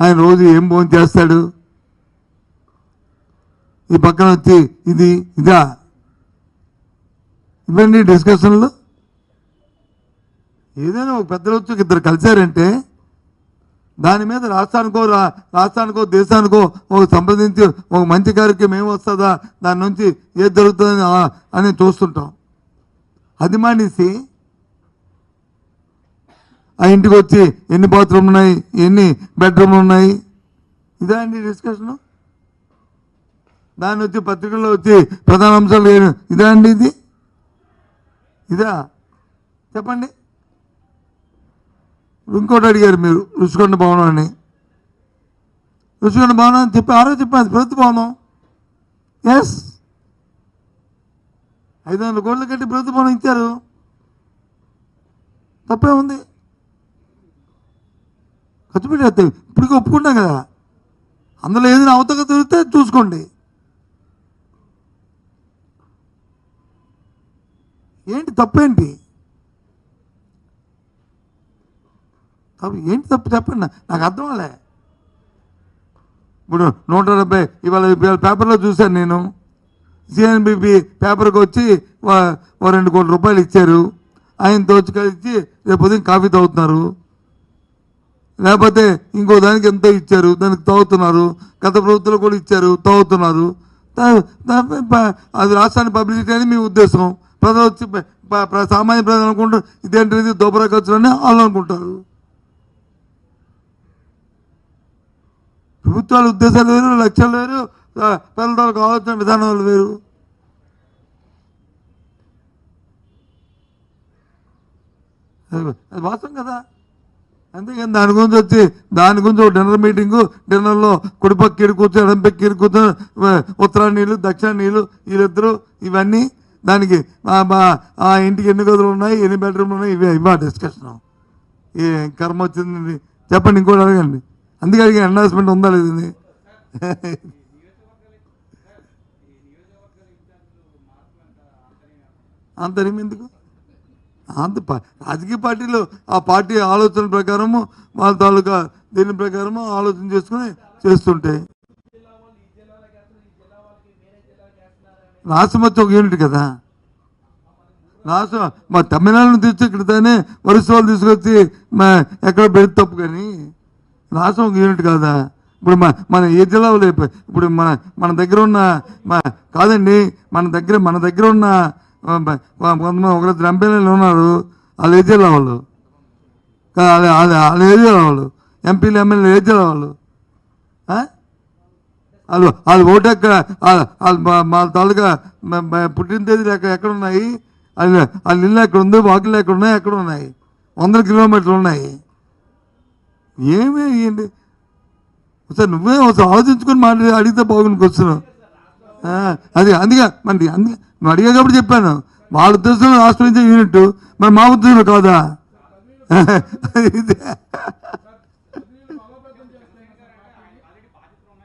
ఆయన రోజు ఏం భోజనం చేస్తాడు? ఈ పక్కన వచ్చి ఇది ఇదా? ఇవన్నీ డిస్కషన్లు. ఏదైనా ఒక పెద్దలు వచ్చి ఇద్దరు కలిశారంటే దాని మీద రాష్ట్రానికో రా- రాష్ట్రానికో దేశానికో ఒక సంప్రదించి ఒక మంచి కార్యక్రమం ఏం వస్తుందా? దాని నుంచి ఏది జరుగుతుంది అని చూస్తుంటాం. అది మానేసి ఆ ఇంటికి వచ్చి ఎన్ని బాత్రూమ్ ఉన్నాయి ఎన్ని బెడ్రూమ్లు ఉన్నాయి ఇదా అండి డిస్కషను. దాన్ని వచ్చి పత్రికల్లో వచ్చి ప్రధాన అంశాలు ఏమి- ఇదా అండి ఇది? ఇదా? చెప్పండి. ఇంకోటి అడిగారు మీరు రుచికొండ భవనం అని. రుషికొండ భవనం అని చెప్పి ఆరో చెప్పాను ప్రభుత్వ భవనం. ఎస్ ఐదు వందల కోట్లు కట్టి ప్రభుత్వ భవనం ఇచ్చారు. తప్పే ఉంది. ఖర్చు వస్తాయి ఇప్పటికీ ఒప్పుకుంటాం కదా. అందులో ఏదైనా అవతక దొరికితే చూసుకోండి. ఏంటి తప్పేంటి? తప్పు ఏంటి తప్పు చెప్పండి. నాకు అర్థం అవ్వలే ఇప్పుడు నూట డెబ్బై ఇవాళ ఇవాళ పేపర్లో చూశాను నేను. సిఎన్బిపి పేపర్కి వచ్చి ఓ రెండు కోట్ల రూపాయలు ఇచ్చారు. ఆయన దోచి కలిసి రేపు ఉదయం కాఫీ తాగుతున్నారు. లేకపోతే ఇంకో దానికి ఎంతో ఇచ్చారు దానికి తాగుతున్నారు గత ప్రభుత్వాలు కూడా ఇచ్చారు తాగుతున్నారు అది రాష్ట్రాన్ని పబ్లిసిటీ అని మీ ఉద్దేశం. ప్రజలు వచ్చి సామాన్య ప్రజలు అనుకుంటారు ఇదేంటిది దోబరా ఖర్చులు అని వాళ్ళు అనుకుంటారు. ప్రభుత్వాల ఉద్దేశాలు వేరు లక్ష్యాలు వేరు ఆ, ప్రజల తాలూకు ఆలోచన విధానాలు వేరు. అది అది వాస్తవం కదా. అంతేకాని దాని గురించి వచ్చి దాని గురించి ఒక డిన్నర్ మీటింగు డిన్నర్లో కుడిపక్క ఇరు కూర్చొని ఎడంపక్క ఇరు కూర్చొని వ- ఉత్తర నీళ్ళు దక్షిణ నీళ్ళు వీళ్ళిద్దరు ఇవన్నీ దానికి ఆ- ఇంటికి ఎన్ని గదులు ఉన్నాయి ఎన్ని బెడ్రూమ్లు ఉన్నాయి ఇవే ఇవా డిస్కషన్ ఏ కర్మ వచ్చింది? చెప్పండి ఇంకోటి అడగండి. అందుకే అడిగిన ఎండార్స్మెంట్ ఉందా లేదు ఇది? అంతరం ఎందుకు? అంత రాజకీయ పార్టీలు ఆ పార్టీ ఆలోచన ప్రకారము వాళ్ళ తాలూకా దీని ప్రకారము ఆలోచన చేసుకుని చేస్తుంటాయి రాష్ట్రం వచ్చి ఒక యూనిట్ కదా. రాష్ట్రం మా తమిళనాడును తెచ్చి ఇక్కడతోనే వరుస వాళ్ళు తీసుకొచ్చి మా ఎక్కడ పెడితే తప్పు కానీ రాష్ట్రం ఒక యూనిట్ కాదా. ఇప్పుడు మా మన ఏ జిల్లాలో ఇప్పుడు మన మన దగ్గర ఉన్న మా కాదండి మన దగ్గర మన దగ్గర ఉన్న కొంతమంది ఒకరిద్దరు ఎంపీలు ఉన్నారు. వాళ్ళు. ఏ వాళ్ళు వాళ్ళ వాళ్ళు ఏ వాళ్ళు. ఎంపీలు ఎమ్మెల్యేలు ఏ వాళ్ళు. వాళ్ళు వాళ్ళు ఓటు ఎక్కడ మా- తాలూకా పుట్టిన తేదీలు ఎక్కడ ఎక్కడ ఉన్నాయి? వాళ్ళు ఇల్లు ఎక్కడ ఉంది? వాకిళ్ళు ఎక్కడ ఉన్నాయి? ఎక్కడ ఉన్నాయి? వందల కిలోమీటర్లు ఉన్నాయి. ఏమీ ఏంటి? ఒకసారి నువ్వే ఒకసారి ఆలోచించుకొని మాట్లాడి అడిగితే బాగుంది క్వశ్చన్. అది అందుకే మనది అందుకే నువ్వు అడిగేటప్పుడు చెప్పాను. వాళ్ళ ఉద్దేశంలో రాష్ట్రం నుంచి యూనిట్ మరి మా ఉద్దేశంలో కాదా?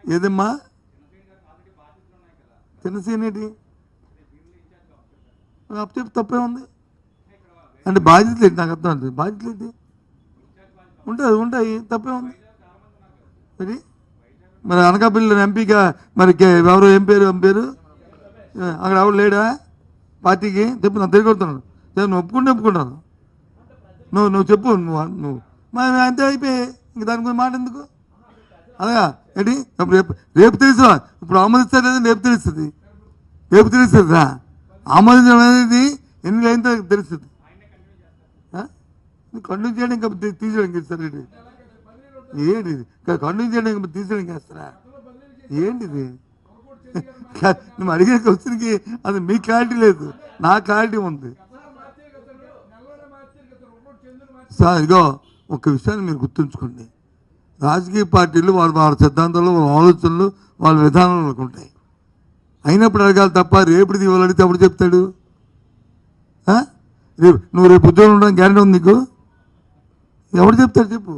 ఏదమ్మా? చిన్నసీన్ ఏంటి? అప్పు తప్పే ఉంది. అంటే బాధ్యత లేదు నాకు అర్థం అవుతుంది బాధ్యతలు ఏంటి? ఉంటుంది ఉంటాయి తప్పే ఉంది. మరి మరి అనకాపల్లి ఎంపీగా మరి ఎవరు ఏం పేరు ఏం పేరు? అక్కడ ఎవరు లేడా? పార్టీకి? చెప్పు నా తిరిగి కొడుతున్నాను ఒప్పుకుంటే ఒప్పుకుంటాను. నువ్వు నువ్వు చెప్పు నువ్వు నువ్వు. మరి అంతే అయిపోయి ఇంక దాని గురించి మాట ఎందుకు? అలాగా ఏంటి? ఇప్పుడు రేపు రేపు తెలుసు ఇప్పుడు ఆమోదిస్తారు లేదా రేపు తెలుస్తుంది? రేపు తెలుస్తుందా? ఆమోదించడం అనేది ఎన్ని లైన్ తెలుస్తుంది. కంటిన్యూ చేయడం ఇంకా తీ- సరే ఏంటి కన్ను ఇది? ఇంకా కంటిన్యూ ఏంటిది? నువ్వు అడిగిన క్వశ్చన్కి అది మీ క్లారిటీ లేదు. నా క్లారిటీ ఉంది. సార్ ఇగో ఒక విషయాన్ని మీరు గుర్తుంచుకోండి. రాజకీయ పార్టీలు వాళ్ళ వాళ్ళ సిద్ధాంతాలు వాళ్ళ ఆలోచనలు వాళ్ళ విధానాలు ఉంటాయి. అయినప్పుడు అడగాలి తప్ప రేపుడు ఇవాళ అడిగితే అప్పుడు చెప్తాడు? రేపు నువ్వు రేపు ఉద్యోగం ఉండడం గ్యారెంటీ ఉంది నీకు? ఎవడు చెప్తాడు చెప్పు.